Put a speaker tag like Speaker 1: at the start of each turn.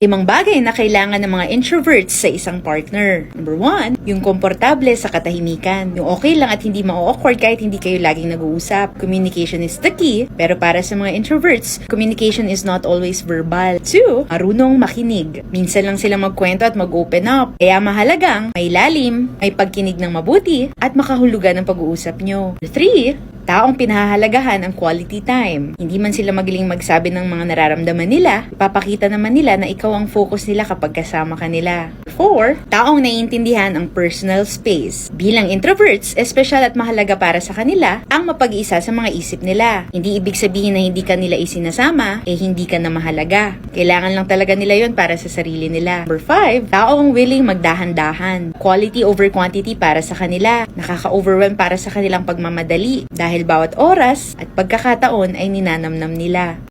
Speaker 1: Limang bagay na kailangan ng mga introverts sa isang partner. Number one, yung komportable sa katahimikan. Yung okay lang at hindi ma-awkward kahit hindi kayo laging nag-uusap. Communication is the key, pero para sa mga introverts, communication is not always verbal. Two, marunong makinig. Minsan lang sila magkwento at mag-open up. Kaya mahalagang may lalim, may pagkinig ng mabuti, at makahulugan ng pag-uusap nyo. Three, taong pinahahalagahan ang quality time. Hindi man sila magaling magsabi ng mga nararamdaman nila, ipapakita naman nila na ikaw ang focus nila kapag kasama ka nila. 4. Taong naiintindihan ang personal space. Bilang introverts, espesyal at mahalaga para sa kanila ang mapag-isa sa mga isip nila. Hindi ibig sabihin na hindi ka nila isinasama, eh hindi ka na mahalaga. Kailangan lang talaga nila yon para sa sarili nila. Number 5. Taong willing magdahan-dahan. Quality over quantity para sa kanila. Nakaka-overwhelm para sa kanilang pagmamadali dahil bawat oras at pagkakataon ay ninanamnam nila.